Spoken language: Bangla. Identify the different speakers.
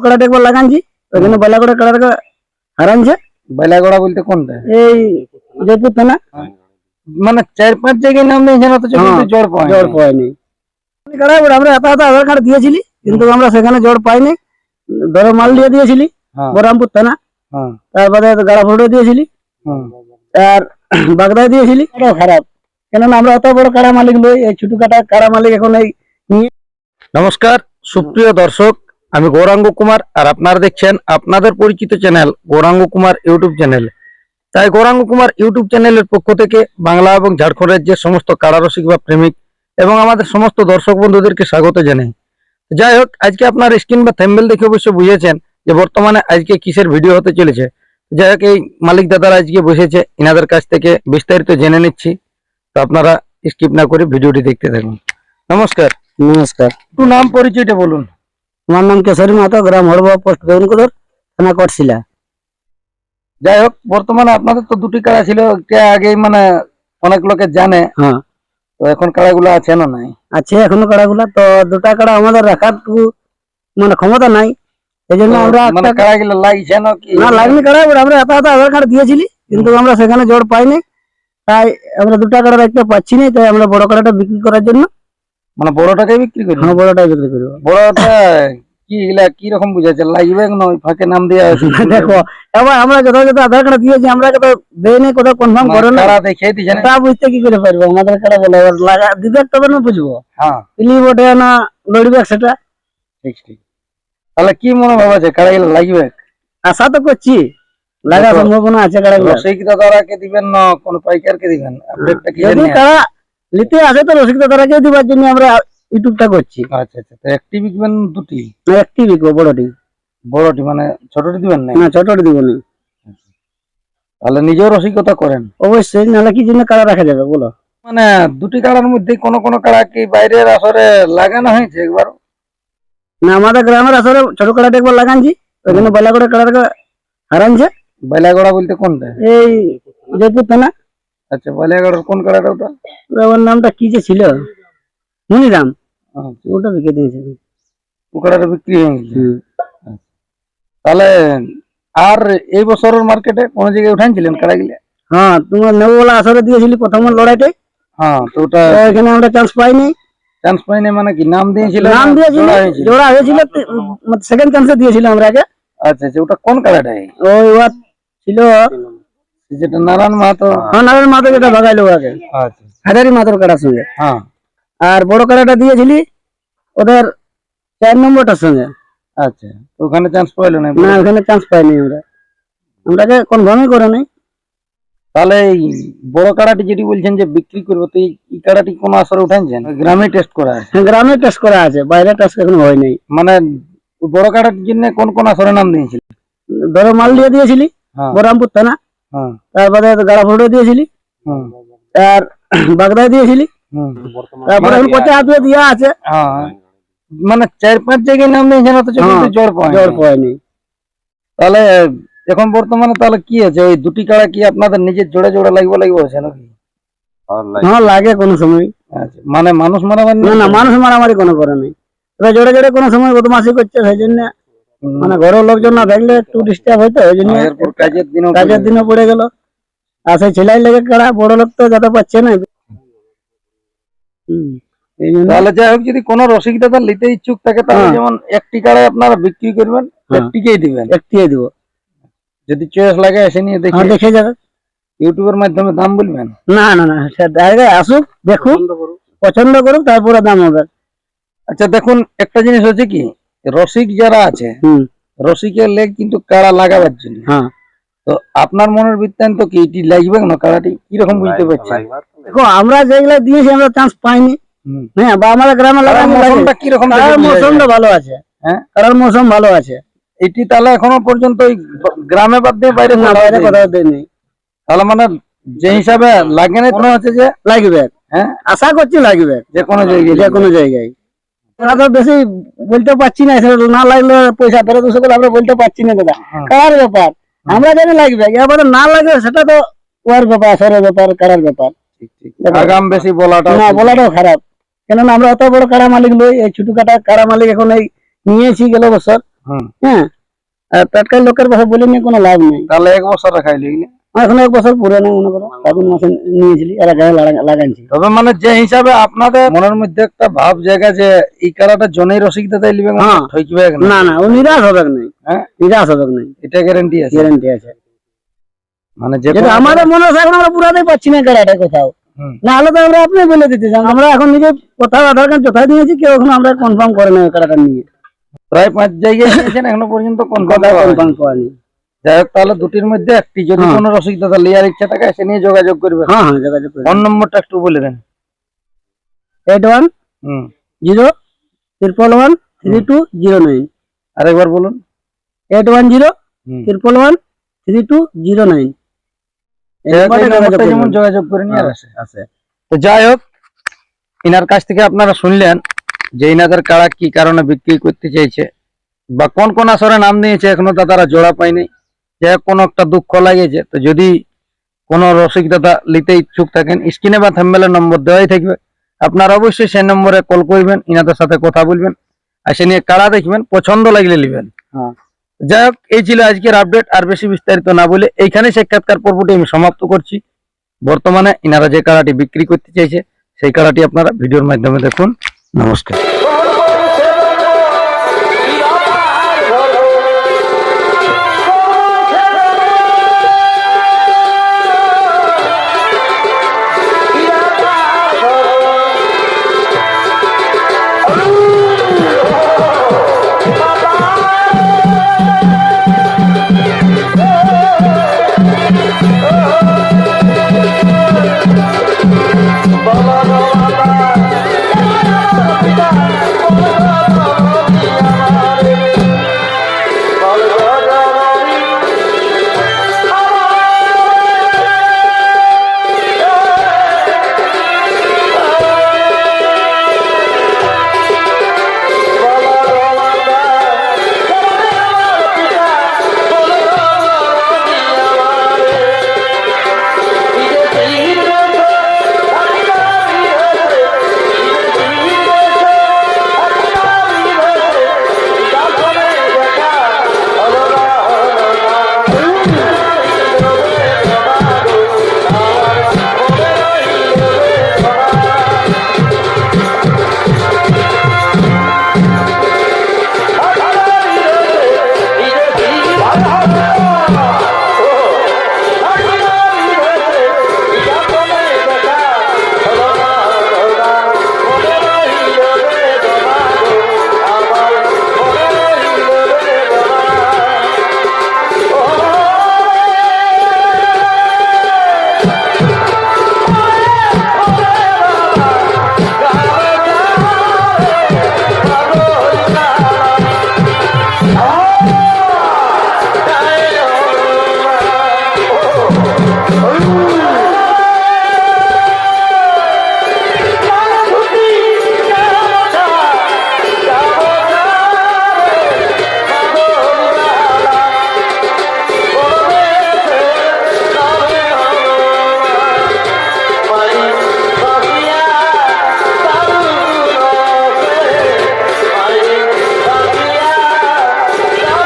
Speaker 1: কাড়াটা একবার লাগানছি বেলাগড়া কাড়াটা হারানছে
Speaker 2: বেলাগড়া বলতে কোনটা?
Speaker 1: এই জয়পুর থানা।
Speaker 2: মানে চার পাঁচ জায়গায় নাম অথচ
Speaker 1: হ্যাঁ,
Speaker 2: জড় পায়
Speaker 1: জড় কাড়া আমরা এত এত আধার কার্ড দিয়েছিলি কিন্তু আমরা সেখানে জড় পাইনি। ধরো মাল দিয়ে দিয়েছিলি
Speaker 2: হ্যাঁ।
Speaker 1: থানা।
Speaker 2: হ্যাঁ।
Speaker 1: তারপরে গাড়া ফটো দিয়েছিলি।
Speaker 2: হুম।
Speaker 1: আর বাগদায় দিয়েছিলি। খারাপ। কেননা আমরা অত বড় কাড়া মালিক লই এই ছোট কাটা কাড়া মালিক এখন এই
Speaker 2: নমস্কার সুপ্রিয় দর্শক আমি গৌরাঙ্গ কুমার আর আপনারা দেখছেন আপনাদের পরিচিত channel Gauranga Kumar YouTube channel তাই গৌরাঙ্গ কুমার ইউটিউব চ্যানেলের পক্ষ থেকে বাংলা এবং ঝাড়খণ্ড রাজ্যের সমস্ত কারারসিক বা প্রেমিক এবং আমাদের সমস্ত দর্শক বন্ধুদেরকে স্বাগত জানাই। যাই হোক আজকে আপনার স্ক্রিন বা থ্যাম্বেল দেখে অবশ্য বুঝেছেন যে বর্তমানে আজকে কিসের ভিডিও হতে চলেছে। যাই হোক এই মালিক দাদারা আজকে বসেছে ইনাদের কাছ থেকে বিস্তারিত জেনে নিচ্ছি। তো আপনারা স্কিপ না করে ভিডিওটি দেখতে থাকুন। নমস্কার।
Speaker 1: নমস্কার।
Speaker 2: একটু নাম পরিচয়টা বলুন।
Speaker 1: আমার নাম কেশরী মাতো গ্রাম হরবা পোস্ট গৌরনকুদর থানা কটশিলা।
Speaker 2: যাই হোক বর্তমানে আপনাদের তো দুটি কাড়া ছিল একটা আগে মানে অনেক লোকে জানে।
Speaker 1: হ্যাঁ।
Speaker 2: তো এখন কাড়াগুলো আছে না নাই?
Speaker 1: আছে এখনও কাড়াগুলা তো দুটা কাড়া আমাদের রাখার মানে ক্ষমতা নাই। এই জন্য আমরা
Speaker 2: মানে কাড়াগুলো লাগছে না কি?
Speaker 1: না লাগনি কাড়া আমরা এত এত আধার কার্ড দিয়েছিলি কিন্তু আমরা সেখানে জোর পাইনি। তাই আমরা দুটা কাড়া রাখতে পারছি না তাই আমরা বড় কাড়াটা বিক্রি করার জন্য
Speaker 2: মানে বড়টাকে বিক্রি করি?
Speaker 1: হ্যাঁ বড়টাই বিক্রি করব
Speaker 2: বড়টা কি এগুলা কি রকম বুঝাচ্ছে? লাগবে না ওই ফাঁকে নাম দিয়ে
Speaker 1: দেখো এবার আমরা যথাযথ আধার কার্ড দিয়েছি আমরা তো দেয়নি কোথাও কনফার্ম করে না
Speaker 2: কাড়া দেখে দিছে না?
Speaker 1: তা বুঝতে কি করে পারব? আমাদের কাড়া বলে? এবার লাগা দিবে তবে না বুঝব?
Speaker 2: হ্যাঁ।
Speaker 1: পিলি বটে না লড়বে সেটা
Speaker 2: ঠিক ঠিক। তাহলে কি মনোভাব আছে? কাড়াগুলো লাগবে?
Speaker 1: আশা তো করছি। লাগার সম্ভাবনা আছে কাড়াগুলো
Speaker 2: রসিক দাদারাকে দিবেন না কোন পাইকারকে দিবেন? আপডেটটা কি জানেন
Speaker 1: কারা নিতে আসে তো রসিক দাদারাকে দিবার জন্য আমরা ইউটিউবটা করছি।
Speaker 2: আচ্ছা আচ্ছা তো একটি বিকবেন দুটি?
Speaker 1: না একটি বিকবো বড়টি।
Speaker 2: বড়টি মানে ছোটটি দিবেন না
Speaker 1: না ছোটটি দিব না।
Speaker 2: তাহলে নিজেও রসিকতা করেন।
Speaker 1: অবশ্যই নাহলে কি জন্য কারা রাখা যাবে বলো?
Speaker 2: মানে দুটি কাড়ার মধ্যে কোন কোন কাড়া কি বাইরের আসরে লাগানো হয়েছে একবার
Speaker 1: না আমাদের গ্রামের আসলে ছোট কাড়াটা একবার লাগানছি ওইখানে বেলা করে কাড়াটা হারানছে।
Speaker 2: বেলাগড়া বলতে কোনটা?
Speaker 1: এই জয়পুর থানা।
Speaker 2: আচ্ছা বেলাগড়ার কোন কাড়াটা ওটা
Speaker 1: ওর নামটা কি যে ছিল? মুনিরাম।
Speaker 2: আচ্ছা,
Speaker 1: ওটা বিকে দিয়েছে।
Speaker 2: ও কাড়াটা বিক্রি হয়ে গেছে? তাহলে আর এই বছরের মার্কেটে কোন জায়গায় উঠাইছিলেন কাড়াগুলা
Speaker 1: হ্যাঁ তোমার নেব বলা আসরে দিয়েছিলি প্রথম লড়াইটাই
Speaker 2: হ্যাঁ তো ওটা
Speaker 1: ওইখানে আমরা চান্স পাইনি।
Speaker 2: চান্স পাইনি মানে কি? নাম দিয়েছিল?
Speaker 1: নাম দিয়েছিল
Speaker 2: জোড়া হয়েছিল?
Speaker 1: সেকেন্ড চান্সে দিয়েছিলাম আমরা আগে।
Speaker 2: আচ্ছা আচ্ছা ওটা কোন কাড়াটাই
Speaker 1: ওই ছিল
Speaker 2: যেটা নারায়ণ মাহাতো
Speaker 1: হ্যাঁ নারায়ণ মাধব যেটা ভাগাইলো আগে।
Speaker 2: আচ্ছা
Speaker 1: হাজারি মাধব কাটার সঙ্গে।
Speaker 2: হ্যাঁ।
Speaker 1: আর বড় কাটাটা দিয়েছিলি ওদের চার নম্বরটার সঙ্গে।
Speaker 2: আচ্ছা ওখানে চান্স পাইলো না?
Speaker 1: না ওখানে চান্স পাইনি আমরা। আমরাকে কনফার্মই করে নাই।
Speaker 2: তাহলে এই বড় কাড়াটি যেটি বলছেন যে বিক্রি করব তো এই কাড়াটি কোন আসরে উঠাইছেন? গ্রামে টেস্ট করা আছে?
Speaker 1: হ্যাঁ, গ্রামে টেস্ট করা আছে বাইরে টেস্ট এখনও হয় নাই।
Speaker 2: মানে বড় কাড়াটির জন্য কোন কোন আসরে নাম দিয়েছিল
Speaker 1: ধরো মাল দিয়ে দিয়েছিলি
Speaker 2: হ্যাঁ।
Speaker 1: বহরামপুর থানা। তারপরে গাড়া ফটো দিয়েছিলি। আর বাগদায় দিয়েছিলি। তারপরে এখন হাতে দিয়া আছে।
Speaker 2: হ্যাঁ। মানে চার পাঁচ জায়গায় নাম অথচ
Speaker 1: হ্যাঁ,
Speaker 2: পায়
Speaker 1: জ্বর পায়নি।
Speaker 2: তাহলে এখন বর্তমানে তাহলে কি আছে? ওই দুটি কাড়া কি আপনাদের নিজের জোড়া জোড়া লাগবে লাগবে আছে নাকি?
Speaker 1: হ্যাঁ লাগে কোনো সময়।
Speaker 2: আচ্ছা মানে মানুষ মারামারি
Speaker 1: না না মানুষ মারামারি কোনো করে নেই। জোরে জোরে কোনো সময় বদমাশি করছে সেই জন্য মানে ঘরের লোকজন না দেখলে একটু ডিস্টার্ব হইতো ওই জন্য
Speaker 2: হ্যাঁ, কাজের দিনও
Speaker 1: কাজের দিনও পড়ে গেল। আর সেই ছেলাই লেগে কারা বড় লোক তো যেতে পারছে না।
Speaker 2: তাহলে যাই হোক যদি কোনো নিতে ইচ্ছুক থাকে তাহলে
Speaker 1: হ্যাঁ।
Speaker 2: যেমন একটি কাড়ায় আপনারা বিক্রি করবেন
Speaker 1: হ্যাঁ।
Speaker 2: একটিকেই দিবেন।
Speaker 1: একটিয়ে দিব।
Speaker 2: যদি চয়েস লাগে এসে নিয়ে দেখি
Speaker 1: আর দেখে যাবে।
Speaker 2: ইউটিউবের মাধ্যমে দাম বলবেন?
Speaker 1: না না না সে জায়গায় আসুক দেখুক পছন্দ করুক তারপরে দাম হবে।
Speaker 2: আচ্ছা দেখুন একটা জিনিস হচ্ছে কি? রসিক যারা আছে
Speaker 1: হুম।
Speaker 2: রসিকের লেগ কিন্তু কাড়া লাগাবার জন্য।
Speaker 1: হ্যাঁ।
Speaker 2: তো আপনার মনের বৃত্তান্ত কি? এটি লাগবে না? কাড়াটি কীরকম বুঝতে পারছেন?
Speaker 1: দেখো আমরা যেগুলা দিয়েছি আমরা চান্স পাইনি। হ্যাঁ বা আমাদের গ্রামে লাগানো
Speaker 2: মৌসুমটা কীরকম দেখে
Speaker 1: কারার
Speaker 2: বোঝা যায়?
Speaker 1: মৌসুমটা ভালো আছে।
Speaker 2: হ্যাঁ?
Speaker 1: কারার মৌসুম ভালো আছে।
Speaker 2: এটি তাহলে এখনও পর্যন্ত ওই গ্রামে বাদ দিয়ে বাইরে
Speaker 1: বাইরে
Speaker 2: দেয়নি।
Speaker 1: কোথাও দেয়নি।
Speaker 2: তাহলে মানে যে হিসাবে লাগে না মনে হচ্ছে যে
Speaker 1: লাগবে।
Speaker 2: হ্যাঁ?
Speaker 1: আশা করছি লাগবে।
Speaker 2: যে কোনো জায়গায়
Speaker 1: যে কোনো জায়গায়। আমরা তো বেশি বলতে পারছি না না লাগলে পয়সা ফেরত এসে বলে আমরা বলতে পারছি না দাদা।
Speaker 2: হ্যাঁ।
Speaker 1: কারার ব্যাপার? আমরা জানি লাগবে? এবারে না লাগবে সেটা তো ওর ব্যাপার আসরের ব্যাপার কারার ব্যাপার।
Speaker 2: আগাম বেশি বলাটা
Speaker 1: না বলাটাও খারাপ। কেননা আমরা অত বড় কারা মালিক লই এই ছোট কাটা কারা মালিক এখন এই নিয়েছি গেল বছর। হ্যাঁ। টাটকা লোকের কথা বলে নিয়ে কোনো লাভ নেই।
Speaker 2: তাহলে এক বছর রাখাই লিখলে
Speaker 1: এখন এক বছর মনে করো ফাগুন মাসে নিয়েছিলি এরা লাগাইছি।
Speaker 2: তবে মানে যে হিসাবে আপনাদের মনের মধ্যে একটা ভাব জায়গা যে এই কারাটা জনেই রসিক দাদা লিবে
Speaker 1: হ্যাঁ।
Speaker 2: ঠইকবে না
Speaker 1: না ও নিরাশ হবে নাই।
Speaker 2: হ্যাঁ?
Speaker 1: নিরাশ হবে নাই।
Speaker 2: এটা গ্যারান্টি আছে।
Speaker 1: গ্যারান্টি আছে।
Speaker 2: মানে যে
Speaker 1: আমাদের মনে হয় এখন আমরা পুরাতেই পাচ্ছি না গাড়িটা কোথাও। না হলে তো আমরা আপনি বলে দিতে চান আমরা এখন নিজে কোথাও আধার কার্ড দিয়েছি কেউ এখন আমরা কনফার্ম করে না কারাটা নিয়ে।
Speaker 2: প্রায় পাঁচ জায়গায় এখনও পর্যন্ত কনফার্ম
Speaker 1: করেনি।
Speaker 2: যাই হোক তাহলে দুটির মধ্যে একটি যদি
Speaker 1: হ্যাঁ।
Speaker 2: কোনো ইচ্ছা থাকে এসে নিয়ে যোগাযোগ করবে।
Speaker 1: হ্যাঁ হ্যাঁ যোগাযোগ করে
Speaker 2: ফোন নম্বরটা একটু বলে দেন।
Speaker 1: Eight one zero triple one three two zero nine.
Speaker 2: আরেকবার বলুন।
Speaker 1: Eight one zero triple one three two zero nine.
Speaker 2: যেমন যোগাযোগ করে নিয়ে আসে।
Speaker 1: আছে।
Speaker 2: তো যাই হোক ইনার কাছ থেকে আপনারা শুনলেন যে ইনাদের কাড়া কি কারণে বিক্রি করতে চাইছে বা কোন কোন আসরে নাম দিয়েছে এখনও তা তারা জোড়া পায়নি। হোক কোনো একটা দুঃখ লাগেছে তো যদি কোনো রসিক দাদা নিতে ইচ্ছুক থাকেন স্ক্রিনে বা থাম্বেলের নম্বর দেওয়াই থাকবে। আপনারা অবশ্যই সেই নম্বরে কল করবেন ইনাদের সাথে কথা বলবেন আর সে নিয়ে কারা দেখবেন পছন্দ লাগলে নেবেন।
Speaker 1: হ্যাঁ।
Speaker 2: যাই হোক এই ছিল আজকের আপডেট আর বেশি বিস্তারিত না বলে এইখানে সাক্ষাৎকার পর্বটি আমি সমাপ্ত করছি। বর্তমানে ইনারা যে কাড়াটি বিক্রি করতে চাইছে সেই কাড়াটি আপনারা ভিডিওর মাধ্যমে দেখুন। নমস্কার।